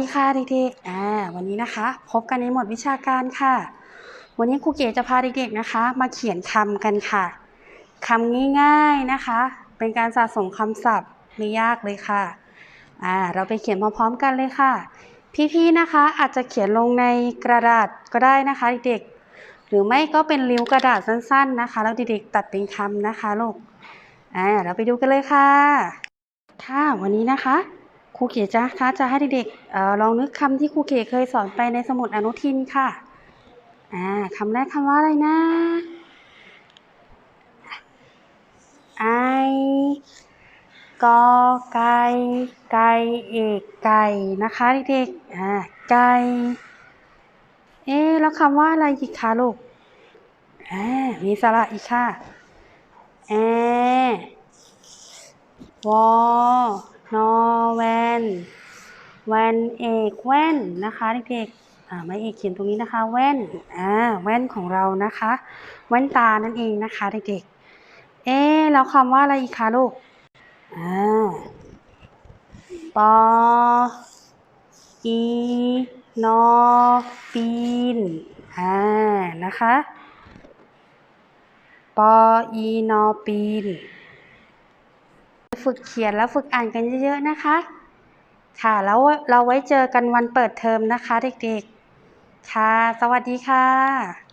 สวัสดีค่ะเด็กๆ อ่า วันนี้นะคะ พบกันในหมวดวิชาการค่ะ วันนี้ครูเก๋จะพาเด็กๆนะคะ มาเขียนคำกันค่ะคำง่ายๆนะคะ เป็นการสะสมคำศัพท์ไม่ยากเลยค่ะ อ่า เราไปเขียนพร้อมๆกันเลยค่ะ พี่ๆนะคะ อาจจะเขียนลงในกระดาษก็ได้นะคะเด็กๆ หรือไม่ก็เป็นริ้วกระดาษสั้นๆนะคะ แล้วเด็กๆตัดเป็นคำนะคะลูก อ่า เราไปดูกันเลยค่ะ ค่ะ วันนี้นะคะ ครูเก๋จะคะจะให้เด็กๆเอ่อลองนึกคำที่ครูเก๋เคยสอนไปในสมุดอนุทินค่ะอ่าคำแรกคำว่าอะไรนะ ไอกอไก่ไก่เอกไก่นะคะเด็กๆอ่าไก่เอ๊แล้วคำว่าอะไรอีกคะลูกอ่ามีสระอีกค่ะแอวอ นอแวนแวนเอกแว่นนะคะเด็กๆอ่าไม่เอกเขียนตรงนี้นะคะ แว่นอ่าแว่นของเรานะคะ แว่นตานั่นเองนะคะเด็กๆ เอ๊แล้วคำว่าอะไรอีกคะลูกอ่าปออีนอปีนอ่านะคะปออีนอปีน ฝึกเขียนแล้วฝึกอ่านกันเยอะๆนะคะ ค่ะ แล้วเราไว้เจอกันวันเปิดเทอมนะคะ เด็กๆ ค่ะ สวัสดีค่ะ